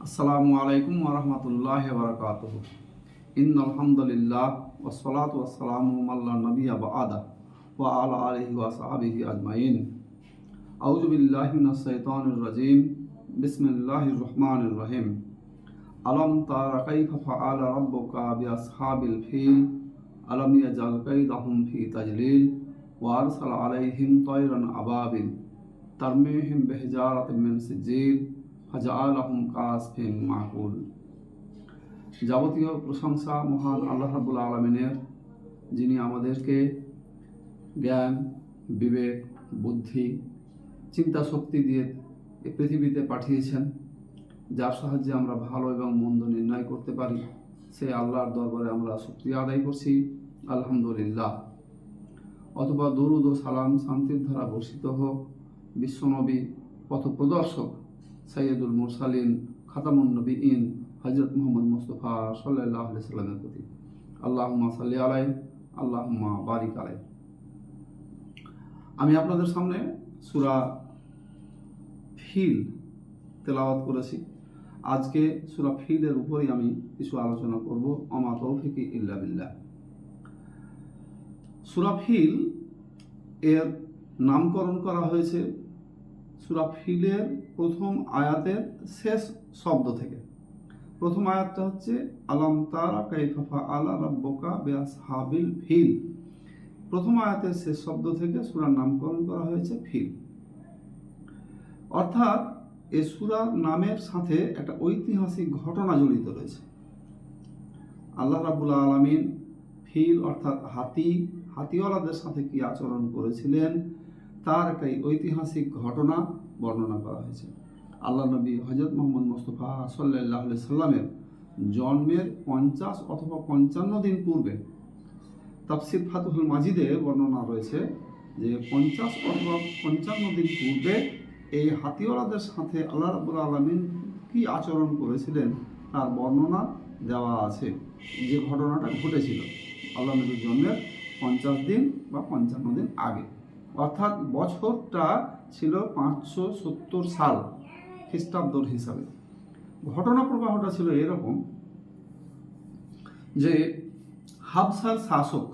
আসসালামু আলাইকুম ওরহমতুল্লাহ বরকাত ইন আলহামদুলিল্লাহ ওসলাত ওসালাম আল্লাহ নবী আদা ও আলা আলহি ওয়াসাবিহি আজমাইন আউজুবিল্লাহ মিনাশ-শাইতানির রাজিম বিসমিল্লাহির রহমানির রহিম আলম তারা কাইফা ফাআলা রাব্বুকা বিআসহাবিল ফিল আলম ইয়াজাল কাইদাহুম ফি তাজলিল ওয়া আরসালা আলাইহিম তায়রান আবাবিল তারমিহিম বিহিজারাতিন মিন সিজিল মাকুল। যাবতীয় প্রশংসা মহান আল্লাহ রাব্বুল আলমিনের, যিনি আমাদেরকে জ্ঞান, বিবেক, বুদ্ধি, চিন্তা শক্তি দিয়ে এই পৃথিবীতে পাঠিয়েছেন, যার সাহায্যে আমরা ভালো এবং মন্দ নির্ণয় করতে পারি। সে আল্লাহর দরবারে আমরা শুক্রিয়া আদায় করছি। আলহামদুলিল্লাহ। অথবা দরুদ ও সালাম শান্তির ধারা বর্ষিত হোক, বিশ্বনবী পথপ্রদর্শক। সৈয়দুল মুরসালিন, খাতামুন ইন হজরত মোহাম্মদ মুস্তফা সাল্লাহ সাল্লামের প্রতি। আল্লাহুম্মা সাল্লি আলাই আল্লাহুম্মা বারিক আলাই আমি আপনাদের সামনে সুরা ফিল তেলাওয়াত করেছি। আজকে সুরা ফিলের উপরই আমি কিছু আলোচনা করব অমা তৌফিকি ইল্লা বিল্লাহ। সুরা ফিল এর নামকরণ করা হয়েছে সুরা ফিলের প্রথম আয়াতের শেষ শব্দ থেকে। প্রথম আয়াতটা হচ্ছে, আলাম তারা কাইফাফা আলা রাব্বকা বেয়াস হাবিল ফিল। প্রথম আয়াতের শেষ শব্দ থেকে সুরার নামকরণ করা হয়েছে ফিল। অর্থাৎ, এ সুরা নামের সাথে একটা ঐতিহাসিক ঘটনা জড়িত রয়েছে। আল্লাহ রাবুল আলমিন ফিল অর্থাৎ হাতি, হাতিওয়ালাদের সাথে কি আচরণ করেছিলেন? তার একটা ঐতিহাসিক ঘটনা বর্ণনা করা হয়েছে। আল্লাহ নবী হজরত মোহাম্মদ মোস্তফা সাল্লাহ সাল্লামের জন্মের পঞ্চাশ অথবা পঞ্চান্ন দিন পূর্বে তাফসির ফাতুহুল মাজিদে বর্ণনা রয়েছে যে পঞ্চাশ অথবা পঞ্চান্ন দিন পূর্বে এই হাতিওয়ালাদের সাথে আল্লাহ রাবুল আলমিন কী আচরণ করেছিলেন তার বর্ণনা দেওয়া আছে। যে ঘটনাটা ঘটেছিল আল্লাহ নবীর জন্মের পঞ্চাশ দিন বা পঞ্চান্ন দিন আগে। অর্থাৎ বছরটা ছিল পাঁচশো সত্তর সাল খ্রিস্টাব্দর হিসাবে। ঘটনা প্রবাহটা ছিল এরকম যে হাবসার শাসক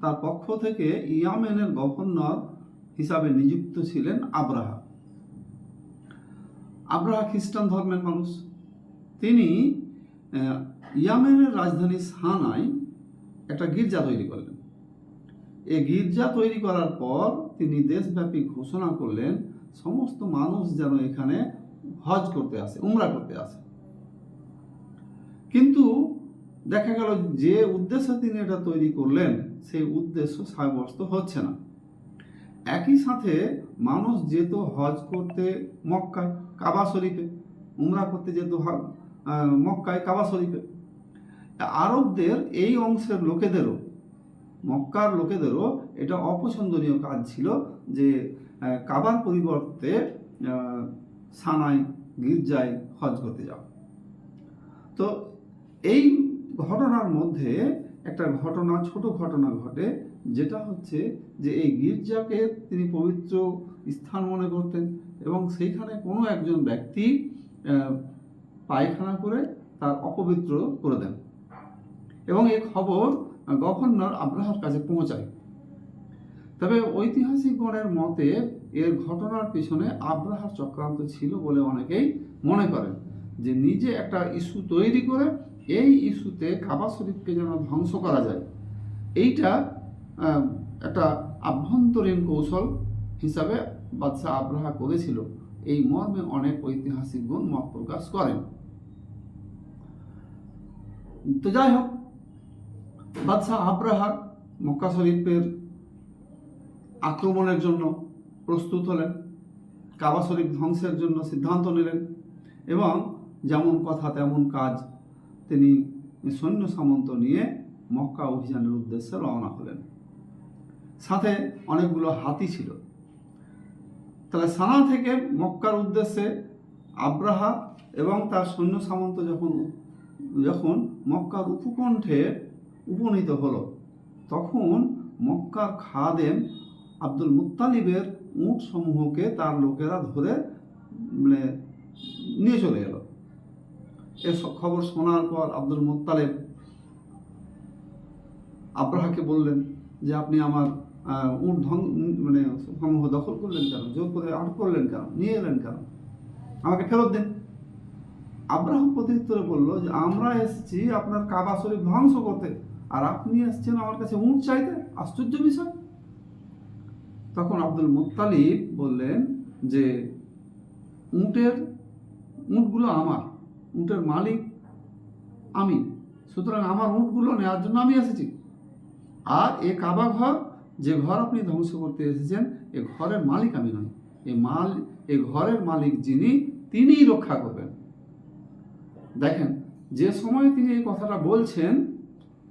তার পক্ষ থেকে ইয়ামেনের গভর্নর হিসাবে নিযুক্ত ছিলেন আব্রাহা। আব্রাহা খ্রিস্টান ধর্মের মানুষ। তিনি ইয়ামেনের রাজধানী সানায় একটা গির্জা তৈরি করলেন। এই গির্জা তৈরি করার পর তিনি দেশব্যাপী ঘোষণা করলেন, সমস্ত মানুষ যেন এখানে হজ করতে আসে, উমরা করতে আসে। কিন্তু দেখা গেল যে উদ্দেশ্যে তিনি এটা তৈরি করলেন, সেই উদ্দেশ্য সাব্যস্ত হচ্ছে না। একই সাথে মানুষ যেত হজ করতে মক্কায়, কাবা শরীফে, উমরা করতে যেত মক্কায়, কাবা শরীফে। আরবদের এই অংশের লোকেদেরও মক্কার লোকেদেরও এটা অপছন্দনীয় কাজ ছিল যে কাবার পরিবর্তে সানায়, গির্জায় হজ করতে যাও। তো এই ঘটনার মধ্যে একটা ঘটনা, ছোট ঘটনা ঘটে, যেটা হচ্ছে যে এই গির্জাকে তিনি পবিত্র স্থান মনে করতেন এবং সেইখানে কোনো একজন ব্যক্তি পায়খানা করে তার অপবিত্র করে দেন। এবং এই খবর গভর্নর আব্রাহার কাছে পৌঁছায়। তবে ঐতিহাসিকগণের মতে, এর ঘটনার পিছনে আব্রাহার চক্রান্ত ছিল বলে অনেকেই মনে করেন যে নিজে একটা ইস্যু তৈরি করে এই ইস্যুতে কাবা শরীফকে যেন ধ্বংস করা যায়। এইটা একটা আভ্যন্তরীণ কৌশল হিসাবে বাদশাহ আব্রাহা করেছিল। এই মর্মে অনেক ঐতিহাসিকগণ মত প্রকাশ করেন। তো যাই হোক বাদশাহ আব্রাহা মক্কা শরীফের আক্রমণের জন্য প্রস্তুত হলেন, কাবা শরীফ ধ্বংসের জন্য সিদ্ধান্ত নিলেন এবং যেমন কথা তেমন কাজ তিনি সৈন্য সামন্ত নিয়ে মক্কা অভিযানের উদ্দেশ্যে রওনা হলেন। সাথে অনেকগুলো হাতি ছিল। তাহলে সানা থেকে মক্কার উদ্দেশ্যে আব্রাহা এবং তার সৈন্য সামন্ত যখন যখন মক্কার উপকণ্ঠে উপনীত হলো। তখন মক্কার খাদেম আব্দুল মুত্তালিবের উট সমূহকে তার লোকেরা ধরে মানে নিয়ে চলে এলো এসব খবর শোনার পর আব্দুল মোত্তালেব আব্রাহাকে বললেন যে, আপনি আমার উট ধ্বং মানে সমূহ দখল করলেন কেন? জোর করে আটক করলেন কেন? নিয়ে এলেন কেন? আমাকে ফেরত দেন। আব্রাহাম প্রত্যুত্তরে বলল যে, আমরা এসেছি আপনার কাবা শরীফ ধ্বংস করতে। আর আপনি আসছেন আমার কাছে উট চাইতে? আশ্চর্য বিষয়। তখন আব্দুল মুত্তালিব বললেন যে, উটের, উটগুলো আমার, উটের মালিক আমি, সুতরাং আমার উটগুলো নেওয়ার জন্য আমি এসেছি। আর এ কাবা ঘর, যে ঘর আপনি ধ্বংস করতে এসেছেন, এ ঘরের মালিক আমি নই। এ মাল, এ ঘরের মালিক যিনি, তিনিই রক্ষা করবেন। দেখেন, যে সময় তিনি এই কথাটা বলছেন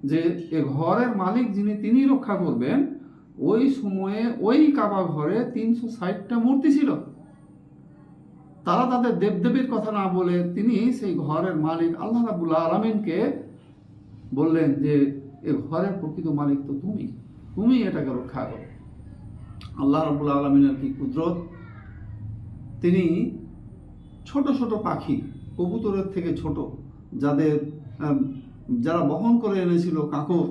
যে এ ঘরের মালিক যিনি তিনিই রক্ষা করবেন, ওই সময়ে ওই কাবা ঘরে তিনশো ষাটটা মূর্তি ছিল। তারা তাদের দেবদেবীর কথা না বলে তিনি সেই ঘরের মালিক আল্লাহ রাবুল আলমিনকে বললেন যে, এ ঘরের প্রকৃত মালিক তো তুমি। তুমি এটাকে রক্ষা করো। আল্লাহ রাবুল আলমিনের কি কুদরত? তিনি ছোট ছোট পাখি, কবুতরের থেকে ছোট, যাদের যারা বহন করে এনেছিল কাঁকর,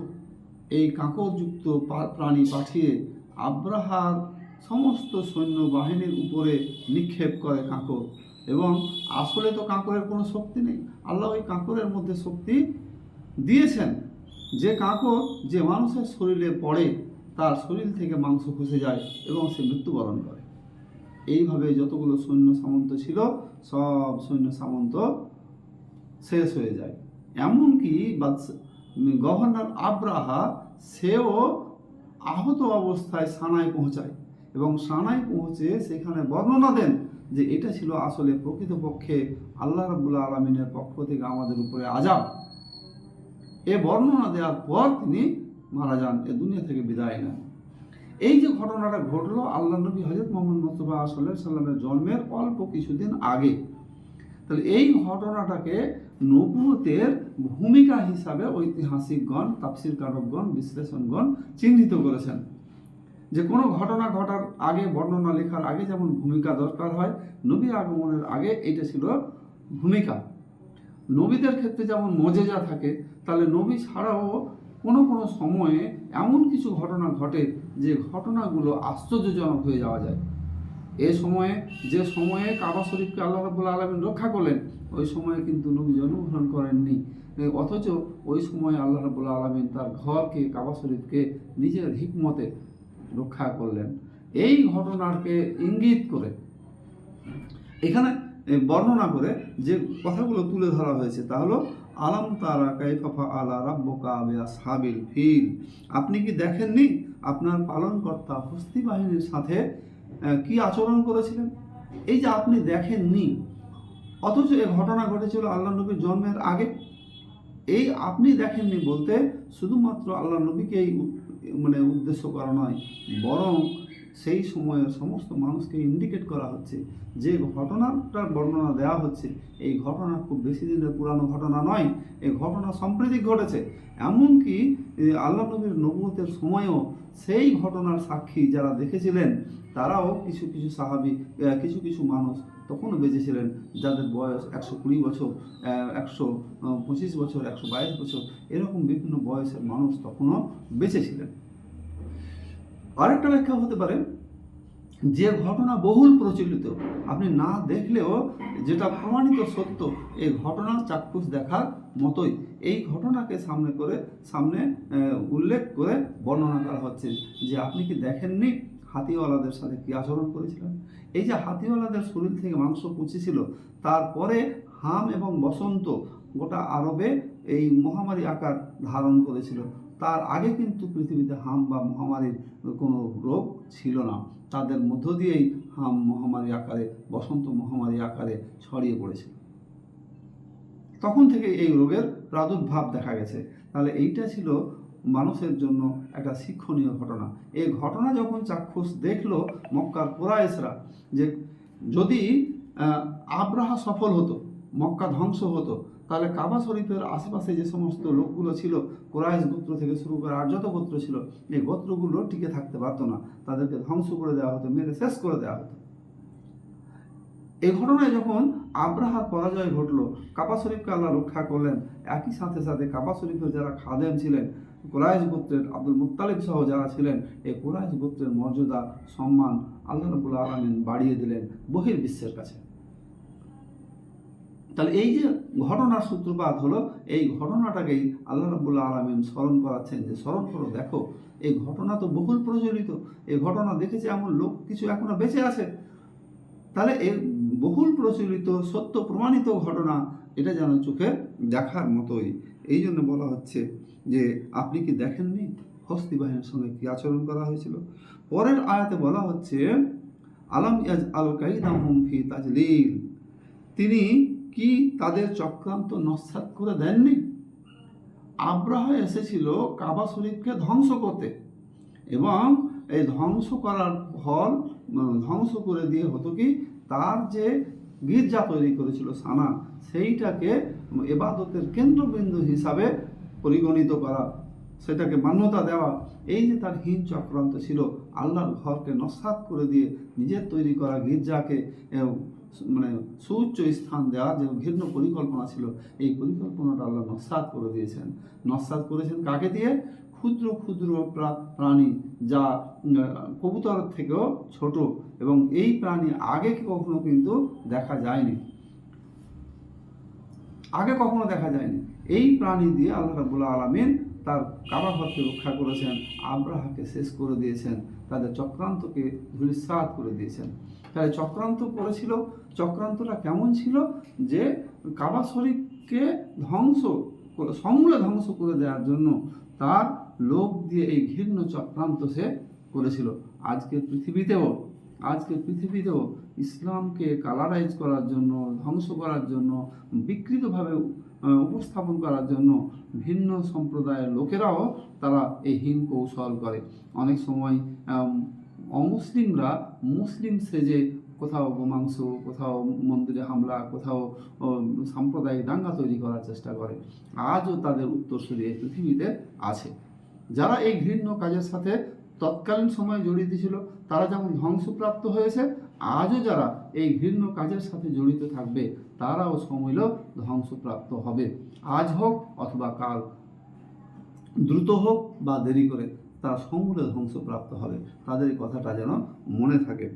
এই কাঁকরযুক্ত প্রাণী পাঠিয়ে আব্রাহার সমস্ত সৈন্য বাহিনীর উপরে নিক্ষেপ করে কাঁকর। এবং আসলে তো কাঁকরের কোনো শক্তি নেই। আল্লাহ ওই কাঁকরের মধ্যে শক্তি দিয়েছেন। যে কাঁকর যে মানুষের শরীরে পড়ে, তার শরীর থেকে মাংস খসে যায় এবং সে মৃত্যুবরণ করে। এইভাবে যতগুলো সৈন্য সামন্ত ছিল, সব সৈন্য সামন্ত শেষ হয়ে যায়। এমনকি গভর্নর আব্রাহা সেও আহত অবস্থায় সানায় পৌঁছায় এবং সানায় পৌঁছে সেখানে বর্ণনা দেন যে এটা ছিল আসলে প্রকৃতপক্ষে আল্লাহ রাবুল্লাহ আলমিনের পক্ষ থেকে আমাদের উপরে আজাব এ বর্ণনা দেওয়ার পর তিনি মারা যান, এ দুনিয়া থেকে বিদায় নেন। এই যে ঘটনাটা ঘটলো, আল্লাহ নবী হজরত মোহাম্মদ মুস্তফা সাল্লাহ সাল্লামের জন্মের অল্প কিছুদিন আগে। তাহলে এই ঘটনাটাকে নবুতের ভূমিকা হিসাবে ঐতিহাসিকগণ তাফসির কারকগণ বিশ্লেষণগণ চিহ্নিত করেছেন। যে কোনো ঘটনা ঘটার আগে, বর্ণনা লেখার আগে যেমন ভূমিকা দরকার হয়, নবী আগমনের আগে এটা ছিল ভূমিকা। নবীদের ক্ষেত্রে যেমন মজেজা থাকে, তাহলে নবী ছাড়াও কোনো কোনো সময়ে এমন কিছু ঘটনা ঘটে যে ঘটনাগুলো আশ্চর্যজনক হয়ে যাওয়া যায়। এ সময়ে, যে সময়ে কাবা শরীফকে আল্লাহ রাবুল আলমিন রক্ষা করলেন, ওই সময়ে কিন্তু নবী জন্মগ্রহণ করেননি। অথচ ওই সময়ে আল্লাহ রাবুল আলমিন তার ঘরকে, কাবা শরীফকে নিজের হিকমতে রক্ষা করলেন। এই ঘটনাকে ইঙ্গিত করে, এখানে বর্ণনা করে যে কথাগুলো তুলে ধরা হয়েছে, তা হলো, আলাম তারা কাইফাফা আলা রাব্বকা সাবিল ফিল? আপনি কি দেখেননি? আপনার পালনকর্তা হস্তি বাহিনীর সাথে কি আচরণ করেছিলেন? এই যে আপনি দেখেননি, অথচ এ ঘটনা ঘটেছিল আল্লাহ নবীর জন্মের আগে। এই আপনি দেখেননি বলতে শুধুমাত্র আল্লাহ নবীকেই মানে উদ্দেশ্য করা নয়, বরং সেই সময়ের সমস্ত মানুষকে ইন্ডিকেট করা হচ্ছে যে ঘটনাটার বর্ণনা দেওয়া হচ্ছে। এই ঘটনা খুব বেশি দিনের পুরানো ঘটনা নয় এই ঘটনা সম্প্রতি ঘটেছে। এমনকি আল্লাহ নবীর নবুয়তের সময়ও সেই ঘটনার সাক্ষী যারা দেখেছিলেন, তারাও কিছু কিছু সাহাবি কিছু কিছু মানুষ তখনও বেঁচেছিলেন, যাদের বয়স একশো কুড়ি বছর একশো পঁচিশ বছর, একশো বাইশ বছর, এরকম বিভিন্ন বয়সের মানুষ তখনও বেঁচেছিলেন। আরেকটা ব্যাখ্যা হতে পারে, যে ঘটনা বহুল প্রচলিত, আপনি না দেখলেও যেটা প্রমাণিত সত্য, এই ঘটনা চাক্ষুষ দেখার মতোই। এই ঘটনাকে সামনে করে, সামনে উল্লেখ করে বর্ণনা করা হচ্ছে যে আপনি কি দেখেননি হাতিওয়ালাদের সাথে কি আচরণ করেছিলেন? এই যে হাতিওয়ালাদের শরীর থেকে মাংস পুঁচেছিল, তারপরে হাম এবং বসন্ত গোটা আরবে এই মহামারী আকার ধারণ করেছিল। তার আগে কিন্তু পৃথিবীতে হাম বা মহামারীর কোনো রোগ ছিল না। তাদের মধ্য দিয়েই হাম মহামারী আকারে, বসন্ত মহামারী আকারে ছড়িয়ে পড়েছে। তখন থেকে এই রোগের প্রাদুর্ভাব দেখা গেছে। তাহলে এইটা ছিল মানুষের জন্য একটা শিক্ষণীয় ঘটনা। এই ঘটনা যখন চাক্ষুষ দেখল মক্কার কোরাইশরা যে যদি আব্রাহা সফল হতো, মক্কা ধ্বংস হতো তাহলে কাবা শরীফের আশেপাশে যে সমস্ত লোকগুলো ছিল, কোরাইশ গোত্র থেকে শুরু করে আর যত গোত্র ছিল, এই গোত্রগুলো টিকে থাকতে পারতো না। তাদেরকে ধ্বংস করে দেওয়া হতো, মেরে শেষ করে দেওয়া হতো। এই ঘটনায় যখন আব্রাহার পরাজয় ঘটলো, কাবা শরীফকে আল্লাহ রক্ষা করলেন। একই সাথে সাথে কাবা শরীফের যারা খাদেম ছিলেন কোরআশ গোত্রের আব্দুল মুত্তালিব সহ যারা ছিলেন, এই কোরআশ গোত্রের মর্যাদা, সম্মান আল্লাহ রবুল আলমিন বাড়িয়ে দিলেন বহির বিশ্বের কাছে। তাহলে এই যে ঘটনার সূত্রপাত হলো, এই ঘটনাটাকেই আল্লাহ রবুল্লা আলমিন স্মরণ করাচ্ছেন যে, স্মরণ করো, দেখো, এই ঘটনা তো বহুল প্রচলিত। এই ঘটনা দেখেছে এমন লোক কিছু এখনও বেঁচে আছে। তাহলে এই বহুল প্রচলিত, সত্য প্রমাণিত ঘটনা, এটা যেন চোখে দেখার মতোই। এই জন্য বলা হচ্ছে যে, আপনি কি দেখেননি? হস্তি বাহিনীর সঙ্গে কি আচরণ করা হয়েছিল? পরের আয়াতে বলা হচ্ছে, আলম ইয়াজ আল কাইদাহুম ফি তাজলিল। তিনি কি তাদের চক্রান্ত নস্যাৎ করে দেননি? আব্রাহা এসেছিল কাবা শরীফকে ধ্বংস করতে এবং এই ধ্বংস করার ফল ধ্বংস করে দিয়ে হতো কি? তার যে গির্জা তৈরি করেছিল সানা, সেইটাকে এবাদতের কেন্দ্রবিন্দু হিসাবে পরিগণিত করা, সেটাকে মান্যতা দেওয়া। এই যে তার হীন চক্রান্ত ছিল, আল্লাহর ঘরকে নস্বাত করে দিয়ে নিজের তৈরি করা গির্জাকে মানে সুউচ্চ স্থান দেওয়ার যে ঘৃণ্য পরিকল্পনা ছিল এই পরিকল্পনাটা আল্লাহ নস্বাত করে দিয়েছেন। নস্বাত করেছেন কাকে দিয়ে? ক্ষুদ্র ক্ষুদ্র প্রাণী যা উম, কবুতরের থেকেও ছোট এবং এই প্রাণী আগে কখনো কিন্তু দেখা যায়নি। আগে কখনো দেখা যায়নি। এই প্রাণী দিয়ে আল্লাহ রাবুল্লাহ আলমিন তার কাবাঘরকে রক্ষা করেছেন আব্রাহাকে শেষ করে দিয়েছেন তাদের চক্রান্তকে ধূলিসাৎ করে দিয়েছেন। তাহলে চক্রান্ত করেছিল, চক্রান্তটা কেমন ছিল? যে কাবা শরীফকে ধ্বংস সমূলে ধ্বংস করে দেওয়ার জন্য তার লোক দিয়ে এই ঘৃণ্য চক্রান্ত সে করেছিল। আজকে পৃথিবীতেও আজকের পৃথিবীতেও ইসলামকে কালারাইজ করার জন্য, ধ্বংস করার জন্য, বিকৃতভাবে উপস্থাপন করার জন্য ভিন্ন সম্প্রদায়ের লোকেরাও তারা এই হীন কৌশল করে। অনেক সময় অমুসলিমরা মুসলিম সেজে কোথাও গোমাংস, কোথাও মন্দিরে হামলা, কোথাও সাম্প্রদায়িক দাঙ্গা তৈরি করার চেষ্টা করে। আজও তাদের উত্তরসূরি এই পৃথিবীতে আছে। যারা এই ঘৃণ্য কাজের সাথে তৎকালীন সময়ে জড়িত ছিল, তারা যেমন ধ্বংসপ্রাপ্ত হয়েছে, আজও যারা এই ঘৃণ্য কাজের সাথে জড়িত থাকবে, তারাও সময়ও ধ্বংসপ্রাপ্ত হবে। আজ হোক অথবা কাল, দ্রুত হোক বা দেরি করে। তারা সমূলে ধ্বংসপ্রাপ্ত হবে। তাদের কথাটা যেন মনে থাকে।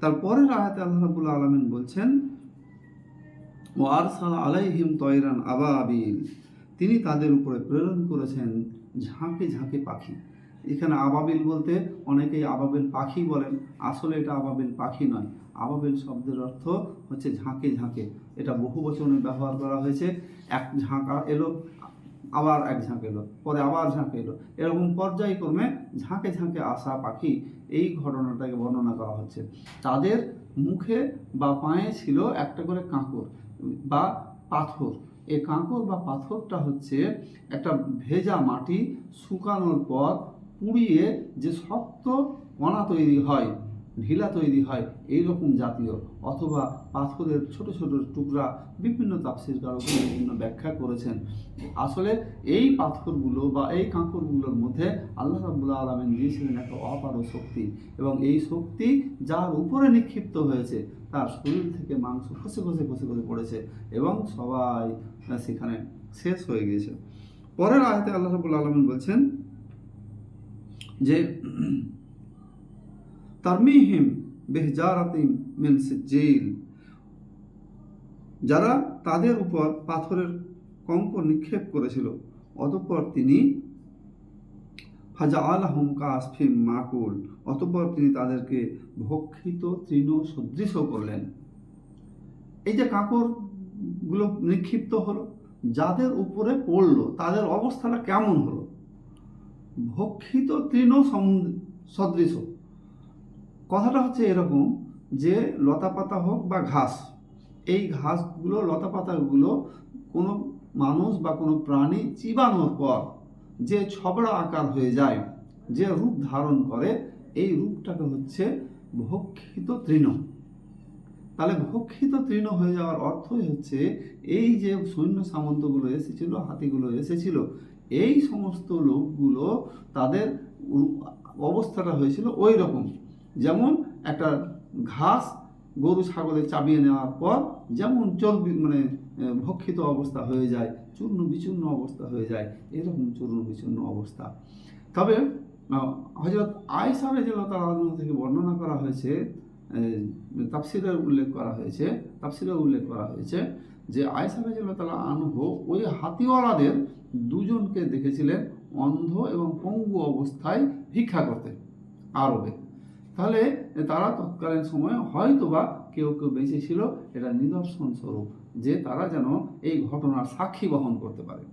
তারপরের আয়াতে আল্লাহ রাবুল আলমিন বলছেন ও আরসাল আলাইহিম তয়রান আবা আবিল তিনি তাদের উপরে প্রেরণ করেছেন ঝাঁকে ঝাঁকে পাখি। এখানে আবাবিল বলতে অনেকেই আবাবিল পাখি বলেন। আসলে এটা আবাবিল পাখি নয়। আবাবিল শব্দের অর্থ হচ্ছে ঝাঁকে ঝাঁকে। এটা বহু বচনে ব্যবহার করা হয়েছে। এক ঝাঁকা এলো আবার এক ঝাঁক এলো, পরে আবার ঝাঁক এলো। এরকম পর্যায়ক্রমে ঝাঁকে ঝাঁকে আসা পাখি এই ঘটনাটাকে বর্ণনা করা হচ্ছে। তাদের মুখে বা পায়ে ছিল একটা করে কাঁকর বা পাথর। এই কাঁকর বা পাথরটা হচ্ছে একটা ভেজা মাটি শুকানোর পর পুড়িয়ে যে শক্ত কণা তৈরি হয়, ঢিলা তৈরি হয় এই রকম জাতীয় অথবা পাথরের ছোট ছোট টুকরা বিভিন্ন তাপসিরকারক বিভিন্ন ব্যাখ্যা করেছেন। আসলে এই পাথরগুলো বা এই কাঁকরগুলোর মধ্যে আল্লাহ রাবুল্লাহ আলমেন দিয়েছিলেন একটা অপার শক্তি এবং এই শক্তি যার উপরে নিক্ষিপ্ত হয়েছে, তার শরীর থেকে মাংস খসে খসে খসে খসে পড়েছে এবং সবাই সেখানে শেষ হয়ে গিয়েছে। পরের আয়তে আল্লাহ রাবুল আলমিন বলছেন যে, তারমিহিম বেহজারাতিম মিন সিজ্জিল। যারা তাদের উপর পাথরের কঙ্ক নিক্ষেপ করেছিল, অতঃপর তিনি হাজা আলহম কাসফিম মাকুল, অতঃপর তিনি তাদেরকে ভক্ষিত তৃণ সদৃশ করলেন। এই যে কাঁকরগুলো নিক্ষিপ্ত হলো, যাদের উপরে পড়ল, তাদের অবস্থাটা কেমন হলো? ভক্ষিত তৃণ সদৃশ। কথাটা হচ্ছে এরকম যে লতাপাতা হোক বা ঘাস এই ঘাসগুলো, লতাপাতাগুলো কোনো মানুষ বা কোনো প্রাণী চিবানোর পর যে ছবড়া আকার হয়ে যায়, যে রূপ ধারণ করে, এই রূপটাকে হচ্ছে ভক্ষিত তৃণ। তাহলে ভক্ষিত তৃণ হয়ে যাওয়ার অর্থই হচ্ছে এই যে সৈন্য সামন্তগুলো এসেছিল, হাতিগুলো এসেছিল, এই সমস্ত লোকগুলো তাদের অবস্থাটা হয়েছিল ওই রকম। যেমন একটা ঘাস গরু, ছাগলে চাবিয়ে নেওয়ার পর যেমন চর্বি মানে ভক্ষিত অবস্থা হয়ে যায়, চূর্ণ বিচূর্ণ অবস্থা হয়ে যায়, এরকম চূর্ণ বিচূর্ণ অবস্থা। তবে হজরত আয়সা রেজাল্লাহ তাআলা থেকে বর্ণনা করা হয়েছে তাফসিরে উল্লেখ করা হয়েছে তাফসিরে উল্লেখ করা হয়েছে যে আয়সা রাজিয়াল্লাহ তাআলা আনহু ওই হাতিওয়ালাদের দুজনকে দেখেছিলেন অন্ধ এবং পঙ্গু অবস্থায় ভিক্ষা করতে, আরবে। তাহলে তারা তৎকালীন সময়ে হয়তো বা কেউ কেউ বেঁচে ছিল, এটা নিদর্শন স্বরূপ যে তারা যেন এই ঘটনার সাক্ষী বহন করতে পারে।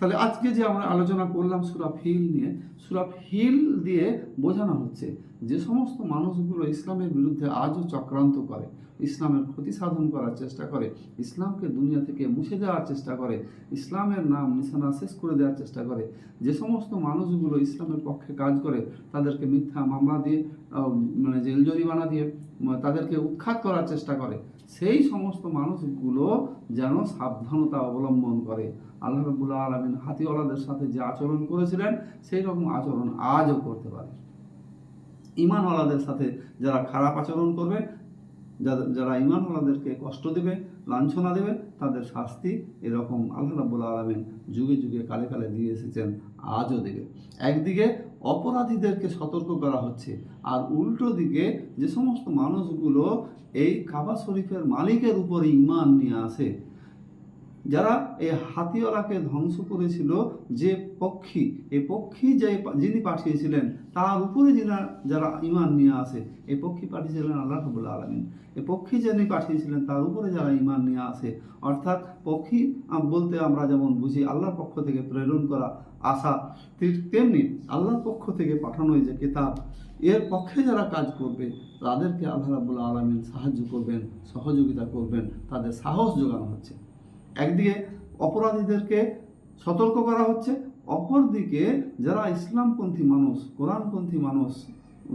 তাহলে আজকে যে আমরা আলোচনা করলাম সুরাফ হিল নিয়ে, সুরাফ হিল দিয়ে বোঝানো হচ্ছে যে সমস্ত মানুষগুলো ইসলামের বিরুদ্ধে আজও চক্রান্ত করে, ইসলামের ক্ষতি সাধন করার চেষ্টা করে, ইসলামকে দুনিয়া থেকে মুছে দেওয়ার চেষ্টা করে, ইসলামের নাম নিশানা শেষ করে দেওয়ার চেষ্টা করে, যে সমস্ত মানুষগুলো ইসলামের পক্ষে কাজ করে, তাদেরকে মিথ্যা মামলা দিয়ে মানে জেল জরিমানা দিয়ে তাদেরকে উৎখাত করার চেষ্টা করে। সেই সমস্ত মানুষগুলো যেন সাবধানতা অবলম্বন করে। আল্লাহ রবুল্লা আলমিন হাতিওয়ালাদের সাথে যে আচরণ করেছিলেন, সেই রকম আচরণ আজও করতে পারে। ইমানওয়ালাদের সাথে যারা খারাপ আচরণ করবে, যাদের যারা ইমানওয়ালাদেরকে কষ্ট দেবে, লাঞ্ছনা দেবে, তাদের শাস্তি এরকম আল্লাহ রাব্বুল আলমিন যুগে যুগে কালে কালে দিয়ে এসেছেন, আজও দেবে। একদিকে অপরাধীদেরকে সতর্ক করা হচ্ছে। আর উল্টো দিকে যে সমস্ত মানুষগুলো এই কাবা শরীফের মালিকের উপর ইমান নিয়ে আসে যারা এই হাতিওয়ালাকে ধ্বংস করেছিল, যে পক্ষী, এই পক্ষী যে যিনি পাঠিয়েছিলেন, তার উপরে যিনা, যারা ইমান নিয়ে আসে, এই পক্ষী পাঠিয়েছিলেন আল্লাহ রবুল্লা আলমিন। এই পক্ষী যিনি পাঠিয়েছিলেন, তার উপরে যারা ইমান নিয়ে আসে, অর্থাৎ পক্ষী বলতে আমরা যেমন বুঝি, আল্লাহর পক্ষ থেকে প্রেরণ করা আশা তেমনি আল্লাহর পক্ষ থেকে পাঠানো যে কিতাব, এর পক্ষে যারা কাজ করবে, তাদেরকে আল্লাহ রাবুল্লাহ আলমিন সাহায্য করবেন, সহযোগিতা করবেন, তাদের সাহস যোগানো হচ্ছে। একদিকে অপরাধীদেরকে সতর্ক করা হচ্ছে, অপরদিকে যারা ইসলামপন্থী মানুষ, কোরআনপন্থী মানুষ,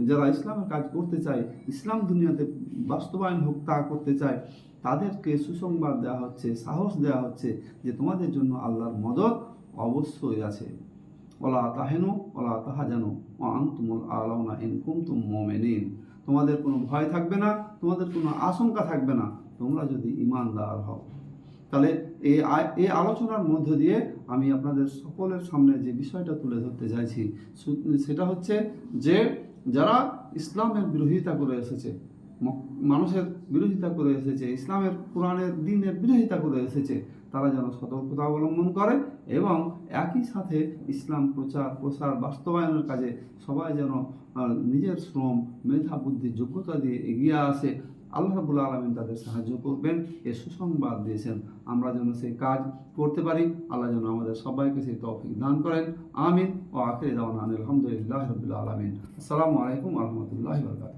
যারা ইসলামের কাজ করতে চায়, ইসলাম দুনিয়াতে বাস্তবায়ন হোক তা করতে চায়, তাদেরকে সুসংবাদ দেওয়া হচ্ছে, সাহস দেওয়া হচ্ছে যে তোমাদের জন্য আল্লাহর মদত অবশ্যই আছে। ওলা তাহেনু ওলা তাহাজানু ও আন্তুমুল আলাউনা ইন কুমতুম মোমেনিন। তোমাদের কোনো ভয় থাকবে না, তোমাদের কোনো আশঙ্কা থাকবে না, তোমরা যদি ইমানদার হও। তাহলে এই এই আলোচনার মধ্য দিয়ে আমি আপনাদের সকলের সামনে যে বিষয়টা তুলে ধরতে চাইছি সেটা হচ্ছে যে যারা ইসলামের বিরোধিতা করে এসেছে মানুষের বিরোধিতা করে এসেছে, ইসলামের কোরআনের দিনের বিরোধিতা করে এসেছে, তারা যেন সতর্কতা অবলম্বন করে এবং একই সাথে ইসলাম প্রচার, প্রসার, বাস্তবায়নের কাজে সবাই যেন নিজের শ্রম, মেধা, বুদ্ধি, যোগ্যতা দিয়ে এগিয়ে আসে। আল্লাহ রাবুল আলমিন তাদের সাহায্য করবেন, এ সুসংবাদ দিয়েছেন। আমরা যেন সেই কাজ করতে পারি, আল্লাহ যেন আমাদের সবাইকে সেই তৌফিক দান করেন। আমিন। ও আখের দাওয়ান আলহামদুলিল্লাহ রবিল আলমিন। আসসালামু আলাইকুম আহমতুল্লাহ বরকাতুহ।